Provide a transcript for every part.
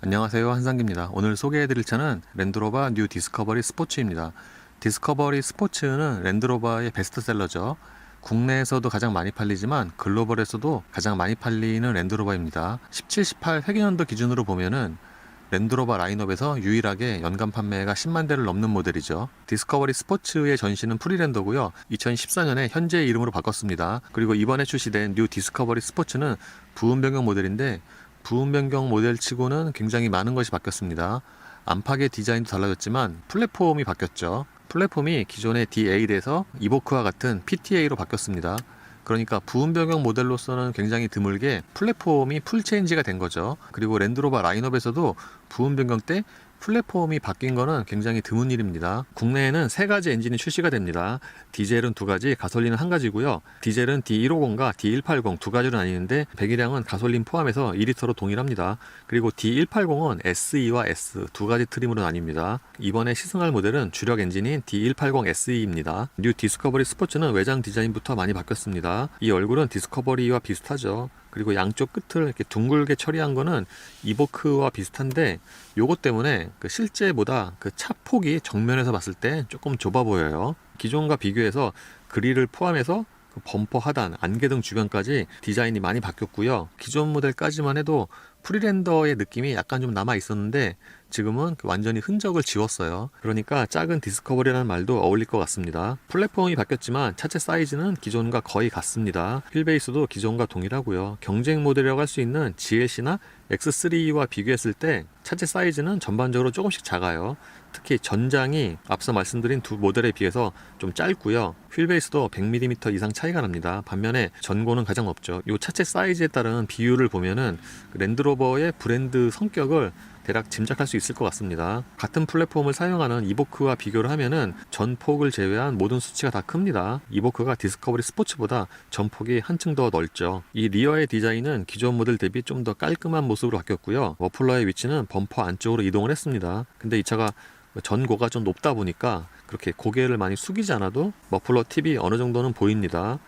안녕하세요 한상기입니다. 오늘 소개해드릴 차는 랜드로버 뉴 디스커버리 스포츠입니다. 디스커버리 스포츠는 랜드로버의 베스트셀러죠. 국내에서도 가장 많이 팔리지만 글로벌에서도 가장 많이 팔리는 랜드로버입니다. 17, 18 회계년도 기준으로 보면은 랜드로버 라인업에서 유일하게 연간 판매가 10만 대를 넘는 모델이죠. 디스커버리 스포츠의 전신은 프리랜더고요. 2014년에 현재 이름으로 바꿨습니다. 그리고 이번에 출시된 뉴 디스커버리 스포츠는 부음 변경 모델인데 부음 변경 모델치고는 굉장히 많은 것이 바뀌었습니다. 안팎의 디자인도 달라졌지만 플랫폼이 바뀌었죠. 플랫폼이 기존의 D8에서 이보크와 같은 PTA로 바뀌었습니다. 그러니까 부음 변경 모델로서는 굉장히 드물게 플랫폼이 풀 체인지가 된 거죠. 그리고 랜드로버 라인업에서도 부음 변경 때 플랫폼이 바뀐 거는 굉장히 드문 일입니다. 국내에는 세 가지 엔진이 출시가 됩니다. 디젤은 두 가지, 가솔린은 한 가지고요. 디젤은 D150과 D180 두 가지로 나뉘는데 배기량은 가솔린 포함해서 2리터로 동일합니다. 그리고 D180은 SE와 S 두 가지 트림으로 나뉩니다. 이번에 시승할 모델은 주력 엔진인 D180 SE입니다. 뉴 디스커버리 스포츠는 외장 디자인부터 많이 바뀌었습니다. 이 얼굴은 디스커버리와 비슷하죠. 그리고 양쪽 끝을 이렇게 둥글게 처리한 거는 이보크와 비슷한데 요것 때문에 그 실제보다 그 차 폭이 정면에서 봤을 때 조금 좁아 보여요. 기존과 비교해서 그릴을 포함해서 그 범퍼 하단, 안개등 주변까지 디자인이 많이 바뀌었고요. 기존 모델까지만 해도 프리랜더의 느낌이 약간 좀 남아 있었는데 지금은 그 완전히 흔적을 지웠어요. 그러니까 작은 디스커버리라는 말도 어울릴 것 같습니다. 플랫폼이 바뀌었지만 차체 사이즈는 기존과 거의 같습니다. 휠베이스도 기존과 동일하고요. 경쟁 모델이라고 할 수 있는 GLC나 X3와 비교했을 때 차체 사이즈는 전반적으로 조금씩 작아요. 특히 전장이 앞서 말씀드린 두 모델에 비해서 좀 짧고요. 휠베이스도 100mm 이상 차이가 납니다. 반면에 전고는 가장 높죠. 이 차체 사이즈에 따른 비율을 보면은 그 랜드로버의 브랜드 성격을 대략 짐작할 수 있을 것 같습니다. 같은 플랫폼을 사용하는 이보크와 비교를 하면은 전폭을 제외한 모든 수치가 다 큽니다. 이보크가 디스커버리 스포츠보다 전폭이 한층 더 넓죠. 이 리어의 디자인은 기존 모델 대비 좀 더 깔끔한 모습으로 바뀌었고요. 머플러의 위치는 범퍼 안쪽으로 이동을 했습니다. 근데 이 차가 전고가 좀 높다 보니까 그렇게 고개를 많이 숙이지 않아도 머플러 팁이 어느 정도는 보입니다.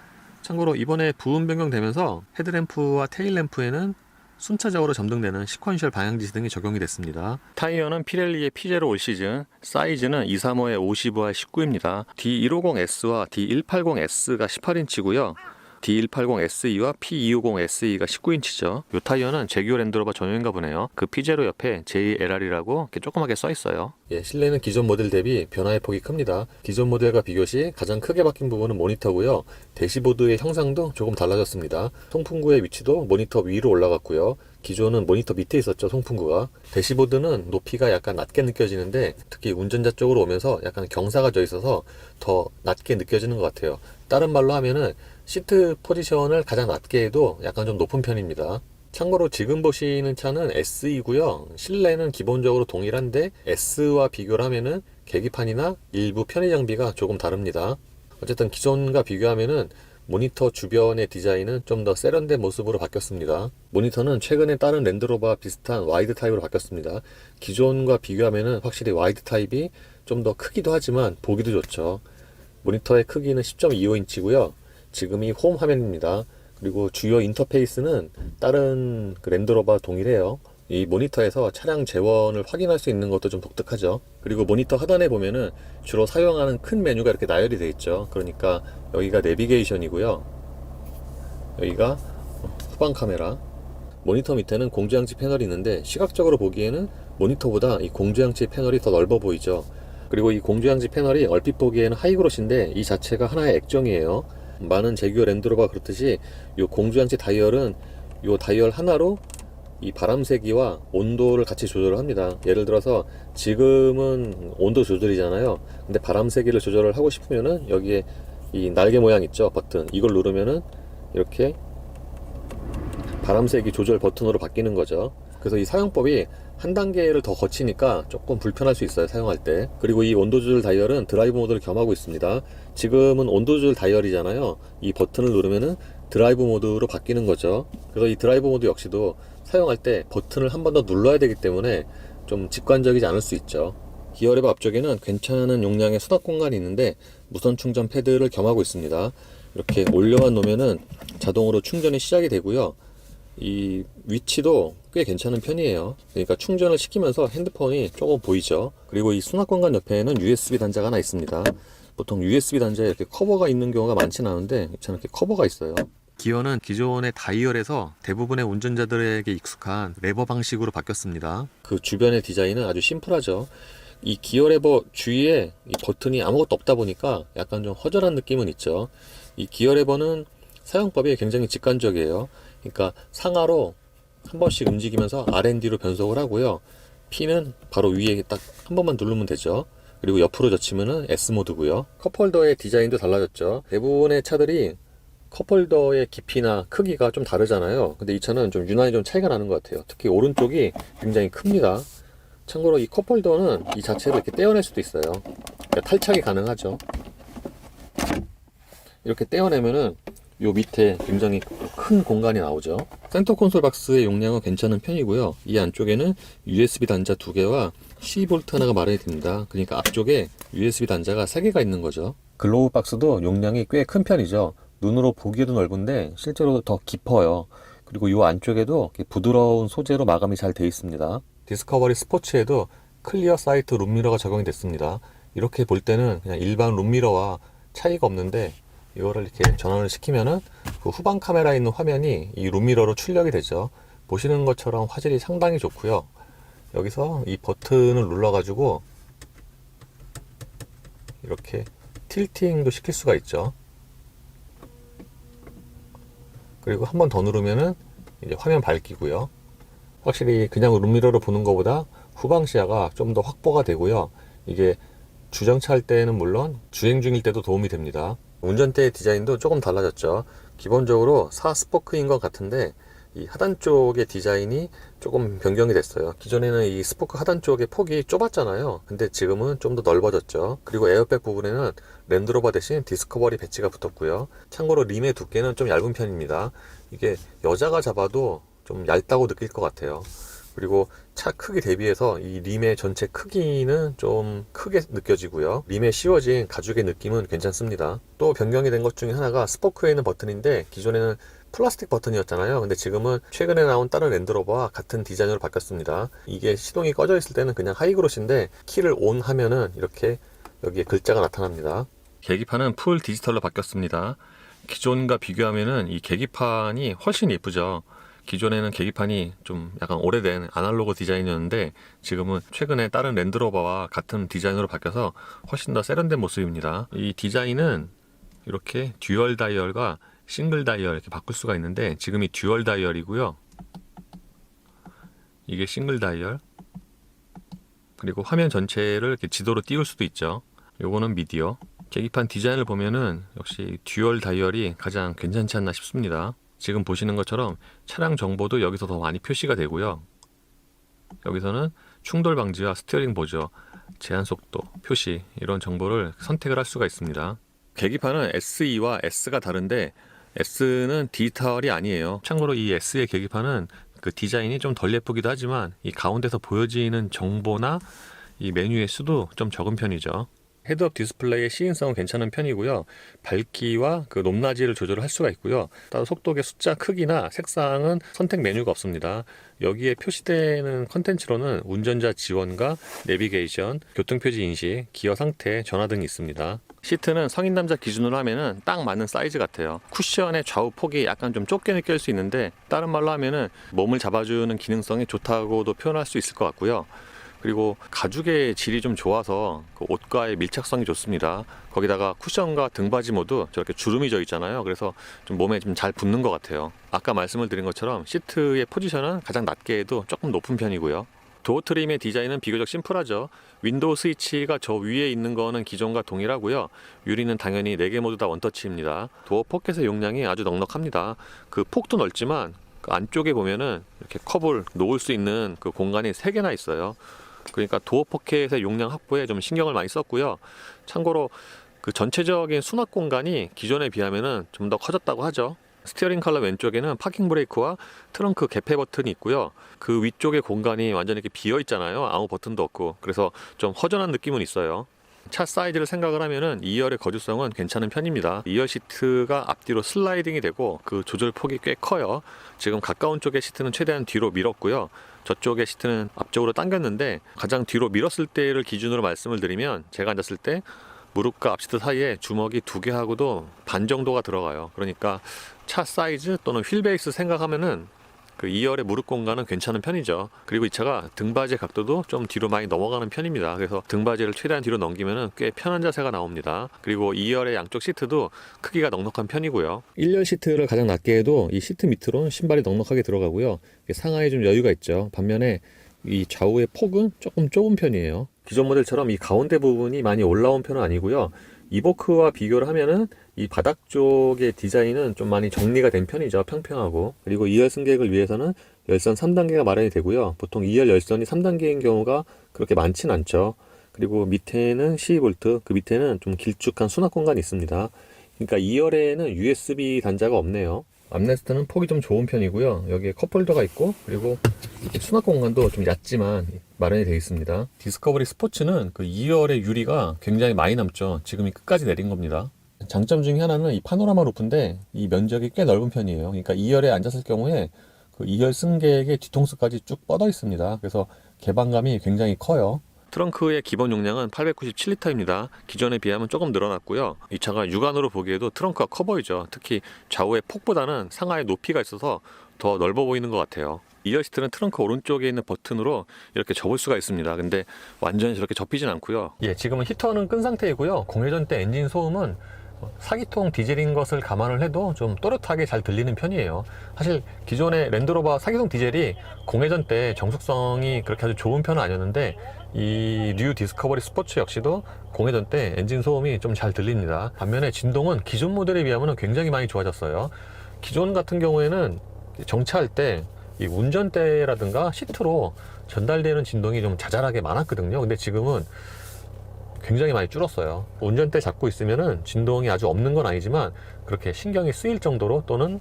참고로 이번에 부음 변경되면서 헤드램프와 테일램프에는 순차적으로 점등되는 시퀀셜 방향지시 등이 적용이 됐습니다. 타이어는 피렐리의 피제로 올 시즌, 사이즈는 235의 50와 19입니다. D150S와 D180S가 18인치고요. D180SE와 P250SE가 19인치죠. 이 타이어는 제규어 랜드로버 전용인가 보네요. 그 피제로 옆에 JLR이라고 이렇게 조그맣게 써 있어요. 예, 실내는 기존 모델 대비 변화의 폭이 큽니다. 기존 모델과 비교 시 가장 크게 바뀐 부분은 모니터고요. 대시보드의 형상도 조금 달라졌습니다. 송풍구의 위치도 모니터 위로 올라갔고요. 기존은 모니터 밑에 있었죠, 송풍구가. 대시보드는 높이가 약간 낮게 느껴지는데 특히 운전자 쪽으로 오면서 약간 경사가 져 있어서 더 낮게 느껴지는 것 같아요. 다른 말로 하면은 시트 포지션을 가장 낮게 해도 약간 좀 높은 편입니다. 참고로 지금 보시는 차는 SE고요. 실내는 기본적으로 동일한데 S와 비교를 하면은 계기판이나 일부 편의 장비가 조금 다릅니다. 어쨌든 기존과 비교하면은 모니터 주변의 디자인은 좀 더 세련된 모습으로 바뀌었습니다. 모니터는 최근에 다른 랜드로버와 비슷한 와이드 타입으로 바뀌었습니다. 기존과 비교하면은 확실히 와이드 타입이 좀 더 크기도 하지만 보기도 좋죠. 모니터의 크기는 10.25인치고요. 지금이 홈 화면입니다. 그리고 주요 인터페이스는 다른 그 랜드로버 동일해요. 이 모니터에서 차량 재원을 확인할 수 있는 것도 좀 독특하죠. 그리고 모니터 하단에 보면은 주로 사용하는 큰 메뉴가 이렇게 나열이 되어 있죠. 그러니까 여기가 내비게이션이고요. 여기가 후방 카메라. 모니터 밑에는 공조장치 패널이 있는데 시각적으로 보기에는 모니터보다 이 공조장치 패널이 더 넓어 보이죠. 그리고 이 공조장치 패널이 얼핏 보기에는 하이그로시인데 이 자체가 하나의 액정이에요. 많은 제규어 랜드로버 그렇듯이 이 공조장치 다이얼은 이 다이얼 하나로 이 바람 세기와 온도를 같이 조절을 합니다. 예를 들어서 지금은 온도 조절이잖아요. 근데 바람 세기를 조절을 하고 싶으면은 여기에 이 날개 모양 있죠 버튼 이걸 누르면은 이렇게 바람 세기 조절 버튼으로 바뀌는 거죠. 그래서 이 사용법이 한 단계를 더 거치니까 조금 불편할 수 있어요 사용할 때. 그리고 이 온도 조절 다이얼은 드라이브 모드를 겸하고 있습니다. 지금은 온도 조절 다이얼이잖아요. 이 버튼을 누르면은 드라이브 모드로 바뀌는 거죠. 그래서 이 드라이브 모드 역시도 사용할 때 버튼을 한 번 더 눌러야 되기 때문에 좀 직관적이지 않을 수 있죠. 기어레버 앞쪽에는 괜찮은 용량의 수납 공간이 있는데 무선 충전 패드를 겸하고 있습니다. 이렇게 올려만 놓으면은 자동으로 충전이 시작이 되고요 이 위치도 꽤 괜찮은 편이에요. 그러니까 충전을 시키면서 핸드폰이 조금 보이죠. 그리고 이 수납 공간 옆에는 USB 단자가 하나 있습니다. 보통 USB 단자에 이렇게 커버가 있는 경우가 많지는 않은데 저는 이렇게 커버가 있어요. 기어는 기존의 다이얼에서 대부분의 운전자들에게 익숙한 레버 방식으로 바뀌었습니다. 그 주변의 디자인은 아주 심플하죠. 이 기어 레버 주위에 이 버튼이 아무것도 없다 보니까 약간 좀 허전한 느낌은 있죠. 이 기어 레버는 사용법이 굉장히 직관적이에요. 그러니까 상하로 한 번씩 움직이면서 R&D로 변속을 하고요. P는 바로 위에 딱 한 번만 누르면 되죠. 그리고 옆으로 젖히면은 S 모드고요. 컵홀더의 디자인도 달라졌죠. 대부분의 차들이 컵홀더의 깊이나 크기가 좀 다르잖아요. 근데 이 차는 좀 유난히 좀 차이가 나는 것 같아요. 특히 오른쪽이 굉장히 큽니다. 참고로 이 컵홀더는 이 자체를 이렇게 떼어낼 수도 있어요. 그러니까 탈착이 가능하죠. 이렇게 떼어내면은 요 밑에 굉장히 큰 공간이 나오죠. 센터 콘솔 박스의 용량은 괜찮은 편이고요. 이 안쪽에는 USB 단자 두 개와 12V 하나가 마련이 됩니다. 그러니까 앞쪽에 USB 단자가 세 개가 있는 거죠. 글로우 박스도 용량이 꽤 큰 편이죠. 눈으로 보기에도 넓은데 실제로 더 깊어요. 그리고 이 안쪽에도 부드러운 소재로 마감이 잘 되어 있습니다. 디스커버리 스포츠에도 클리어 사이트 룸미러가 적용이 됐습니다. 이렇게 볼 때는 그냥 일반 룸미러와 차이가 없는데 이거를 이렇게 전원을 시키면은 그 후방 카메라에 있는 화면이 이 룸미러로 출력이 되죠. 보시는 것처럼 화질이 상당히 좋고요. 여기서 이 버튼을 눌러가지고 이렇게 틸팅도 시킬 수가 있죠. 그리고 한 번 더 누르면은 이제 화면 밝기고요. 확실히 그냥 룸미러로 보는 것보다 후방 시야가 좀 더 확보가 되고요. 이게 주정차 할 때는 물론 주행 중일 때도 도움이 됩니다. 운전대의 디자인도 조금 달라졌죠. 기본적으로 4 스포크인 것 같은데 이 하단 쪽의 디자인이 조금 변경이 됐어요. 기존에는 이 스포크 하단 쪽의 폭이 좁았잖아요. 근데 지금은 좀 더 넓어졌죠. 그리고 에어백 부분에는 랜드로버 대신 디스커버리 배치가 붙었고요. 참고로 림의 두께는 좀 얇은 편입니다. 이게 여자가 잡아도 좀 얇다고 느낄 것 같아요. 그리고 차 크기 대비해서 이 림의 전체 크기는 좀 크게 느껴지고요. 림에 씌워진 가죽의 느낌은 괜찮습니다. 또 변경이 된 것 중에 하나가 스포크에 있는 버튼인데 기존에는 플라스틱 버튼이었잖아요. 근데 지금은 최근에 나온 다른 랜드로버와 같은 디자인으로 바뀌었습니다. 이게 시동이 꺼져 있을 때는 그냥 하이그로시인데 키를 온 하면은 이렇게 여기에 글자가 나타납니다. 계기판은 풀 디지털로 바뀌었습니다. 기존과 비교하면은 이 계기판이 훨씬 예쁘죠. 기존에는 계기판이 좀 약간 오래된 아날로그 디자인이었는데 지금은 최근에 다른 랜드로버와 같은 디자인으로 바뀌어서 훨씬 더 세련된 모습입니다. 이 디자인은 이렇게 듀얼 다이얼과 싱글 다이얼 이렇게 바꿀 수가 있는데 지금이 듀얼 다이얼이고요. 이게 싱글 다이얼. 그리고 화면 전체를 이렇게 지도로 띄울 수도 있죠. 요거는 미디어. 계기판 디자인을 보면은 역시 듀얼 다이얼이 가장 괜찮지 않나 싶습니다. 지금 보시는 것처럼 차량 정보도 여기서 더 많이 표시가 되고요. 여기서는 충돌 방지와 스티어링 보조, 제한 속도, 표시 이런 정보를 선택을 할 수가 있습니다. 계기판은 SE와 S가 다른데 S는 디지털이 아니에요. 참고로 이 S의 계기판은 그 디자인이 좀 덜 예쁘기도 하지만 이 가운데서 보여지는 정보나 이 메뉴의 수도 좀 적은 편이죠. 헤드업 디스플레이의 시인성은 괜찮은 편이고요. 밝기와 그 높낮이를 조절할 수가 있고요. 따로 속도계 숫자 크기나 색상은 선택 메뉴가 없습니다. 여기에 표시되는 컨텐츠로는 운전자 지원과 내비게이션, 교통표지 인식, 기어 상태, 전화 등이 있습니다. 시트는 성인 남자 기준으로 하면은 딱 맞는 사이즈 같아요. 쿠션의 좌우 폭이 약간 좀 좁게 느낄 수 있는데 다른 말로 하면은 몸을 잡아주는 기능성이 좋다고도 표현할 수 있을 것 같고요. 그리고 가죽의 질이 좀 좋아서 그 옷과의 밀착성이 좋습니다. 거기다가 쿠션과 등받이 모두 저렇게 주름이 져 있잖아요. 그래서 좀 몸에 좀 잘 붙는 것 같아요. 아까 말씀을 드린 것처럼 시트의 포지션은 가장 낮게 해도 조금 높은 편이고요. 도어 트림의 디자인은 비교적 심플하죠. 윈도우 스위치가 저 위에 있는 거는 기존과 동일하고요. 유리는 당연히 4개 모두 다 원터치입니다. 도어 포켓의 용량이 아주 넉넉합니다. 그 폭도 넓지만 그 안쪽에 보면은 이렇게 컵을 놓을 수 있는 그 공간이 3개나 있어요. 그러니까 도어 포켓의 용량 확보에 좀 신경을 많이 썼고요. 참고로 그 전체적인 수납 공간이 기존에 비하면은 좀 더 커졌다고 하죠. 스티어링 칼럼 왼쪽에는 파킹 브레이크와 트렁크 개폐 버튼이 있고요. 그 위쪽의 공간이 완전히 이렇게 비어 있잖아요. 아무 버튼도 없고. 그래서 좀 허전한 느낌은 있어요. 차 사이즈를 생각을 하면은 2열의 거주성은 괜찮은 편입니다. 2열 시트가 앞뒤로 슬라이딩이 되고 그 조절 폭이 꽤 커요. 지금 가까운 쪽의 시트는 최대한 뒤로 밀었고요. 저쪽의 시트는 앞쪽으로 당겼는데 가장 뒤로 밀었을 때를 기준으로 말씀을 드리면 제가 앉았을 때 무릎과 앞시트 사이에 주먹이 두 개 하고도 반 정도가 들어가요. 그러니까 차 사이즈 또는 휠 베이스 생각하면은 그 2열의 무릎 공간은 괜찮은 편이죠. 그리고 이 차가 등받이의 각도도 좀 뒤로 많이 넘어가는 편입니다. 그래서 등받이를 최대한 뒤로 넘기면 꽤 편한 자세가 나옵니다. 그리고 2열의 양쪽 시트도 크기가 넉넉한 편이고요. 1열 시트를 가장 낮게 해도 이 시트 밑으로 신발이 넉넉하게 들어가고요. 상하에 좀 여유가 있죠. 반면에 이 좌우의 폭은 조금 좁은 편이에요. 기존 모델처럼 이 가운데 부분이 많이 올라온 편은 아니고요. 이보크와 비교를 하면은 이 바닥 쪽의 디자인은 좀 많이 정리가 된 편이죠. 평평하고. 그리고 2열 승객을 위해서는 열선 3단계가 마련이 되고요. 보통 2열 열선이 3단계인 경우가 그렇게 많진 않죠. 그리고 밑에는 12V, 그 밑에는 좀 길쭉한 수납 공간이 있습니다. 그러니까 2열에는 USB 단자가 없네요. 암레스트는 폭이 좀 좋은 편이고요. 여기에 컵홀더가 있고 그리고 수납 공간도 좀 얕지만 마련이 되어 있습니다. 디스커버리 스포츠는 그 2열의 유리가 굉장히 많이 남죠. 지금이 끝까지 내린 겁니다. 장점 중에 하나는 이 파노라마 루프인데 이 면적이 꽤 넓은 편이에요. 그러니까 2열에 앉았을 경우에 그 2열 승객의 뒤통수까지 쭉 뻗어 있습니다. 그래서 개방감이 굉장히 커요. 트렁크의 기본 용량은 897리터입니다. 기존에 비하면 조금 늘어났고요. 이 차가 육안으로 보기에도 트렁크가 커 보이죠. 특히 좌우의 폭보다는 상하의 높이가 있어서 더 넓어 보이는 것 같아요. 2열 시트는 트렁크 오른쪽에 있는 버튼으로 이렇게 접을 수가 있습니다. 근데 완전히 저렇게 접히진 않고요. 예, 지금은 히터는 끈 상태이고요. 공회전 때 엔진 소음은 사기통 디젤인 것을 감안을 해도 좀 또렷하게 잘 들리는 편이에요. 사실 기존의 랜드로버 사기통 디젤이 공회전 때 정숙성이 그렇게 아주 좋은 편은 아니었는데 이 뉴 디스커버리 스포츠 역시도 공회전 때 엔진 소음이 좀 잘 들립니다. 반면에 진동은 기존 모델에 비하면 굉장히 많이 좋아졌어요. 기존 같은 경우에는 정차할 때 이 운전대라든가 시트로 전달되는 진동이 좀 자잘하게 많았거든요. 근데 지금은 굉장히 많이 줄었어요. 운전대 잡고 있으면은 진동이 아주 없는 건 아니지만 그렇게 신경이 쓰일 정도로 또는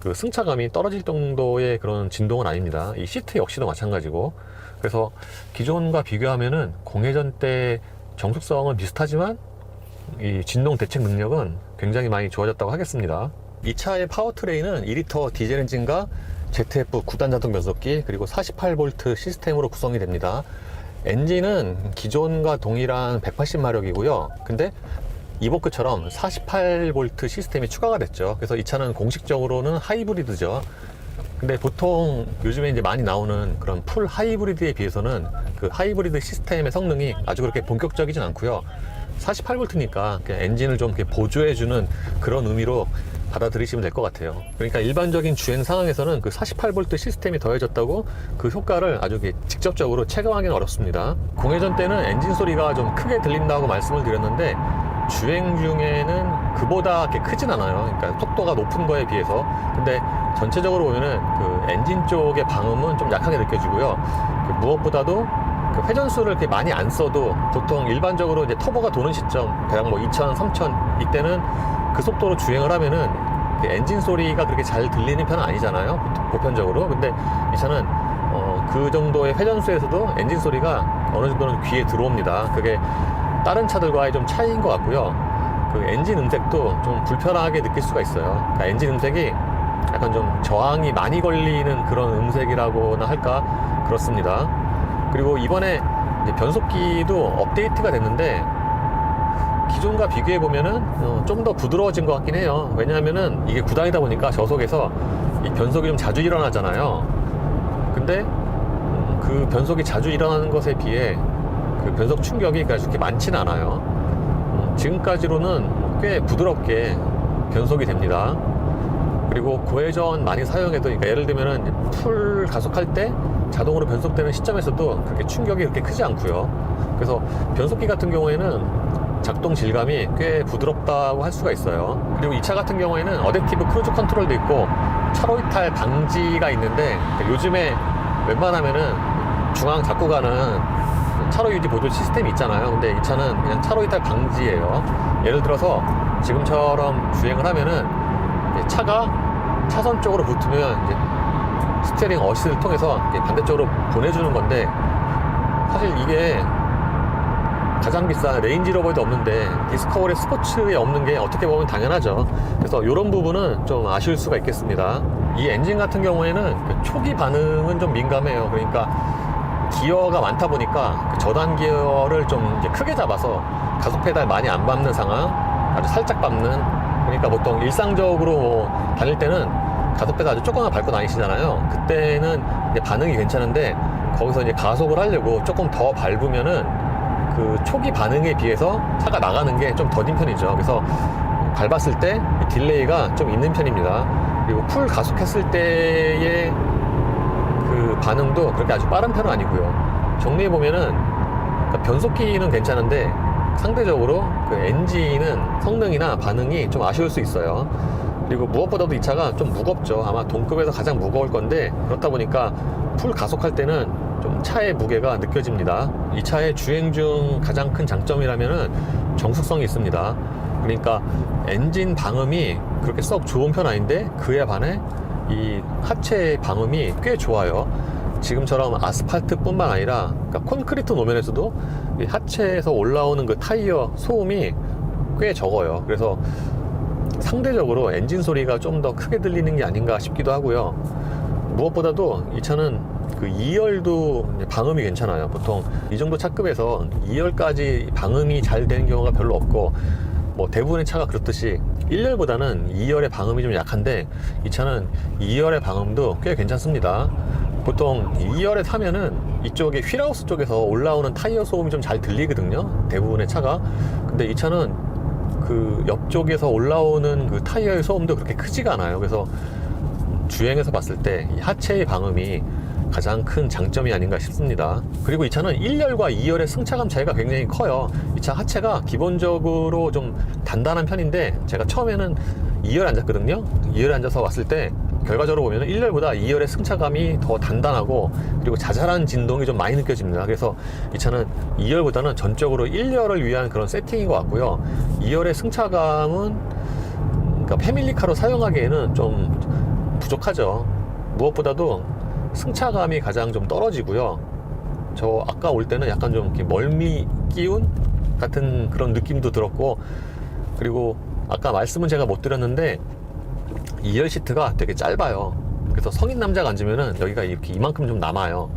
그 승차감이 떨어질 정도의 그런 진동은 아닙니다. 이 시트 역시도 마찬가지고 그래서 기존과 비교하면은 공회전 때 정숙성은 비슷하지만 이 진동 대책 능력은 굉장히 많이 좋아졌다고 하겠습니다. 이 차의 파워트레인은 2리터 디젤 엔진과 ZF 9단 자동 변속기 그리고 48V 시스템으로 구성이 됩니다. 엔진은 기존과 동일한 180마력이고요. 근데 이보크처럼 48V 시스템이 추가가 됐죠. 그래서 이 차는 공식적으로는 하이브리드죠. 근데 보통 요즘에 이제 많이 나오는 그런 풀 하이브리드에 비해서는 그 하이브리드 시스템의 성능이 아주 그렇게 본격적이진 않고요. 48V니까 엔진을 좀 보조해주는 그런 의미로 받아들이시면 될 것 같아요. 그러니까 일반적인 주행 상황에서는 그 48V 시스템이 더해졌다고 그 효과를 아주 직접적으로 체감하기는 어렵습니다. 공회전 때는 엔진 소리가 좀 크게 들린다고 말씀을 드렸는데 주행 중에는 그보다 이렇게 크진 않아요. 그러니까 속도가 높은 거에 비해서. 근데 전체적으로 보면은 그 엔진 쪽의 방음은 좀 약하게 느껴지고요. 그 무엇보다도 그 회전수를 이렇게 많이 안 써도 보통 일반적으로 이제 터보가 도는 시점 대략 뭐 2,000, 3,000 이때는 그 속도로 주행을 하면은 그 엔진 소리가 그렇게 잘 들리는 편은 아니잖아요. 보편적으로. 근데 이 차는 어, 그 정도의 회전수에서도 엔진 소리가 어느 정도는 귀에 들어옵니다. 그게 다른 차들과의 좀 차이인 것 같고요. 그 엔진 음색도 좀 불편하게 느낄 수가 있어요. 그러니까 엔진 음색이 약간 좀 저항이 많이 걸리는 그런 음색이라고나 할까 그렇습니다. 그리고 이번에 변속기도 업데이트가 됐는데 기존과 비교해 보면은 어, 좀더 부드러워진 것 같긴 해요. 왜냐하면은 이게 구단이다 보니까 저속에서 이 변속이 좀 자주 일어나잖아요. 근데 음, 그 변속이 자주 일어나는 것에 비해 그 변속 충격이 그렇게 많지는 않아요. 음, 지금까지로는 꽤 부드럽게 변속이 됩니다. 그리고 고회전 많이 사용해도 그러니까 예를 들면은 풀 가속할 때 자동으로 변속되는 시점에서도 그렇게 충격이 그렇게 크지 않고요. 그래서 변속기 같은 경우에는 작동 질감이 꽤 부드럽다고 할 수가 있어요. 그리고 이 차 같은 경우에는 어댑티브 크루즈 컨트롤도 있고 차로 이탈 방지가 있는데 요즘에 웬만하면은 중앙 잡고 가는 차로 유지 보조 시스템이 있잖아요. 근데 이 차는 그냥 차로 이탈 방지예요. 예를 들어서 지금처럼 주행을 하면은 차가 차선 쪽으로 붙으면 이제 스티어링 어시를 통해서 반대쪽으로 보내주는 건데 사실 이게 가장 비싼 레인지로버에도 없는데 디스커버리 스포츠에 없는 게 어떻게 보면 당연하죠. 그래서 이런 부분은 좀 아쉬울 수가 있겠습니다. 이 엔진 같은 경우에는 그 초기 반응은 좀 민감해요. 그러니까 기어가 많다 보니까 그 저단 기어를 좀 크게 잡아서 가속 페달 많이 안 밟는 상황, 아주 살짝 밟는. 그러니까 보통 일상적으로 뭐 다닐 때는 가속 페달 아주 조금만 밟고 다니시잖아요. 그때는 반응이 괜찮은데 거기서 이제 가속을 하려고 조금 더 밟으면은 그 초기 반응에 비해서 차가 나가는 게 좀 더딘 편이죠. 그래서 밟았을 때 딜레이가 좀 있는 편입니다. 그리고 풀 가속했을 때의 그 반응도 그렇게 아주 빠른 편은 아니고요. 정리해 보면은 그러니까 변속기는 괜찮은데 상대적으로 그 엔진은 성능이나 반응이 좀 아쉬울 수 있어요. 그리고 무엇보다도 이 차가 좀 무겁죠. 아마 동급에서 가장 무거울 건데 그렇다 보니까 풀 가속할 때는 좀 차의 무게가 느껴집니다. 이 차의 주행 중 가장 큰 장점이라면은 정숙성이 있습니다. 그러니까 엔진 방음이 그렇게 썩 좋은 편 아닌데 그에 반해 이 하체 방음이 꽤 좋아요. 지금처럼 아스팔트뿐만 아니라 그러니까 콘크리트 노면에서도 이 하체에서 올라오는 그 타이어 소음이 꽤 적어요. 그래서 상대적으로 엔진 소리가 좀 더 크게 들리는 게 아닌가 싶기도 하고요. 무엇보다도 이 차는 그 2열도 이제 방음이 괜찮아요. 보통 이 정도 차급에서 2열까지 방음이 잘 되는 경우가 별로 없고 뭐 대부분의 차가 그렇듯이 1열보다는 2열의 방음이 좀 약한데 이 차는 2열의 방음도 꽤 괜찮습니다. 보통 2열에 타면은 이쪽에 휠하우스 쪽에서 올라오는 타이어 소음이 좀 잘 들리거든요. 대부분의 차가. 근데 이 차는 그 옆쪽에서 올라오는 그 타이어의 소음도 그렇게 크지가 않아요. 그래서 주행에서 봤을 때이 하체의 방음이 가장 큰 장점이 아닌가 싶습니다. 그리고 이 차는 1열과 2열의 승차감 차이가 굉장히 커요. 이 차 하체가 기본적으로 좀 단단한 편인데 제가 처음에는 2열 앉았거든요. 2열 앉아서 왔을 때 결과적으로 보면 1열보다 2열의 승차감이 더 단단하고 그리고 자잘한 진동이 좀 많이 느껴집니다. 그래서 이 차는 2열보다는 전적으로 1열을 위한 그런 세팅인 것 같고요. 2열의 승차감은 그러니까 패밀리카로 사용하기에는 좀 부족하죠. 무엇보다도 승차감이 가장 좀 떨어지고요. 저 아까 올 때는 약간 좀 이렇게 멀미 기운 같은 그런 느낌도 들었고 그리고 아까 말씀은 제가 못 드렸는데 2열 시트가 되게 짧아요. 그래서 성인 남자가 앉으면은 여기가 이렇게 이만큼 좀 남아요.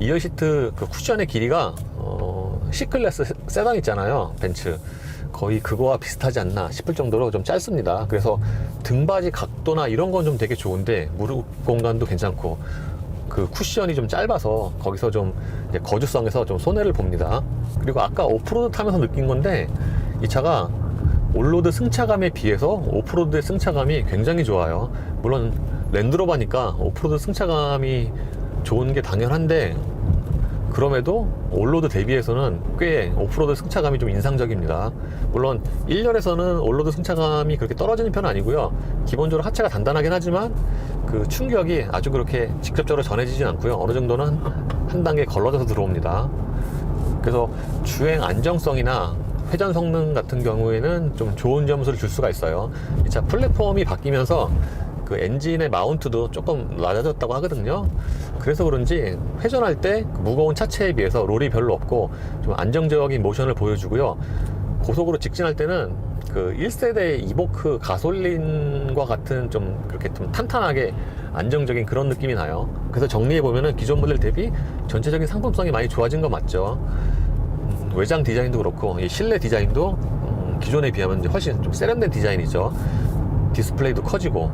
2열 시트 그 쿠션의 길이가 어, C클래스 세- 세단 있잖아요. 벤츠. 거의 그거와 비슷하지 않나 싶을 정도로 좀 짧습니다. 그래서 등받이 각도나 이런 건 좀 되게 좋은데 무릎 공간도 괜찮고 그 쿠션이 좀 짧아서 거기서 좀 거주성에서 좀 손해를 봅니다. 그리고 아까 오프로드 타면서 느낀 건데 이 차가 올로드 승차감에 비해서 오프로드의 승차감이 굉장히 좋아요. 물론 랜드로버니까 오프로드 승차감이 좋은 게 당연한데 그럼에도 올로드 대비해서는 꽤 오프로드 승차감이 좀 인상적입니다. 물론 1열에서는 올로드 승차감이 그렇게 떨어지는 편은 아니고요. 기본적으로 하체가 단단하긴 하지만 그 충격이 아주 그렇게 직접적으로 전해지진 않고요. 어느 정도는 한 단계 걸러져서 들어옵니다. 그래서 주행 안정성이나 회전 성능 같은 경우에는 좀 좋은 점수를 줄 수가 있어요. 이 차 플랫폼이 바뀌면서 그 엔진의 마운트도 조금 낮아졌다고 하거든요. 그래서 그런지 회전할 때그 무거운 차체에 비해서 롤이 별로 없고 좀 안정적인 모션을 보여주고요. 고속으로 직진할 때는 그 1세대 이보크 가솔린과 같은 좀 그렇게 좀 탄탄하게 안정적인 그런 느낌이 나요. 그래서 정리해 보면은 기존 모델 대비 전체적인 상품성이 많이 좋아진 거 맞죠. 음, 외장 디자인도 그렇고 이 실내 디자인도 음, 기존에 비하면 훨씬 좀 세련된 디자인이죠. 디스플레이도 커지고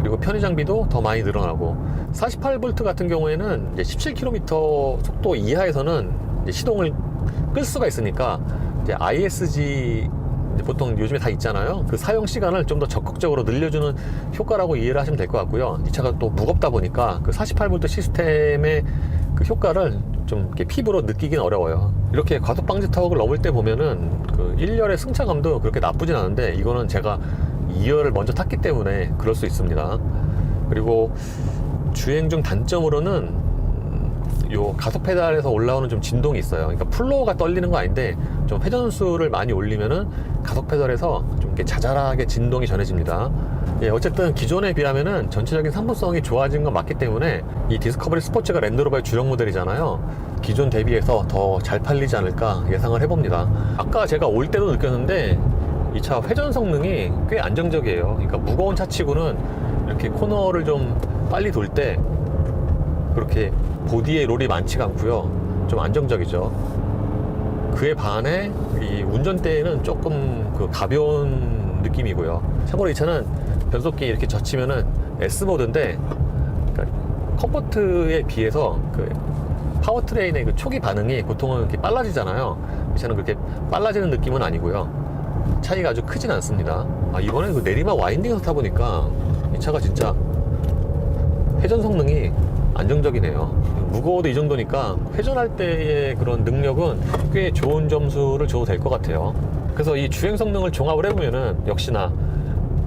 그리고 편의 장비도 더 많이 늘어나고 48V 같은 경우에는 이제 17km 속도 이하에서는 시동을 끌 수가 있으니까 ISG 보통 요즘에 다 있잖아요. 그 사용 시간을 좀 더 적극적으로 늘려주는 효과라고 이해를 하시면 될 것 같고요. 이 차가 또 무겁다 보니까 그 48V 시스템의 그 효과를 좀 이렇게 피부로 느끼긴 어려워요. 이렇게 과속 방지 터널을 넘을 때 보면은 그 1열의 승차감도 그렇게 나쁘진 않은데 이거는 제가 2열을 먼저 탔기 때문에 그럴 수 있습니다. 그리고 주행 중 단점으로는 음, 요 가속 페달에서 올라오는 좀 진동이 있어요. 그러니까 플로어가 떨리는 거 아닌데 좀 회전수를 많이 올리면은 가속 페달에서 좀 이렇게 자잘하게 진동이 전해집니다. 예, 어쨌든 기존에 비하면은 전체적인 상품성이 좋아진 건 맞기 때문에 이 디스커버리 스포츠가 랜드로버의 주력 모델이잖아요. 기존 대비해서 더 잘 팔리지 않을까 예상을 해봅니다. 아까 제가 올 때도 느꼈는데 이 차 회전 성능이 꽤 안정적이에요. 그러니까 무거운 차치고는 이렇게 코너를 좀 빨리 돌 때 그렇게 보디에 롤이 많지가 않고요. 좀 안정적이죠. 그에 반해 이 운전대에는 조금 그 가벼운 느낌이고요. 참고로 이 차는 변속기 이렇게 젖히면은 S 모드인데 그러니까 컴포트에 비해서 그 파워트레인의 그 초기 반응이 보통은 이렇게 빨라지잖아요. 이 차는 그렇게 빨라지는 느낌은 아니고요. 차이가 아주 크진 않습니다. 아, 이번에 그 내리막 와인딩에서 타보니까 이 차가 진짜 회전 성능이 안정적이네요. 무거워도 이 정도니까 회전할 때의 그런 능력은 꽤 좋은 점수를 줘도 될 것 같아요. 그래서 이 주행 성능을 종합을 해보면은 역시나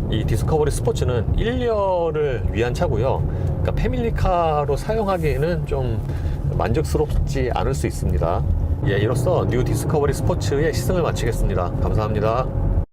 이 디스커버리 스포츠는 1열을 위한 차고요. 그러니까 패밀리카로 사용하기에는 좀 만족스럽지 않을 수 있습니다. 예, 이로써 뉴 디스커버리 스포츠의 시승을 마치겠습니다. 감사합니다.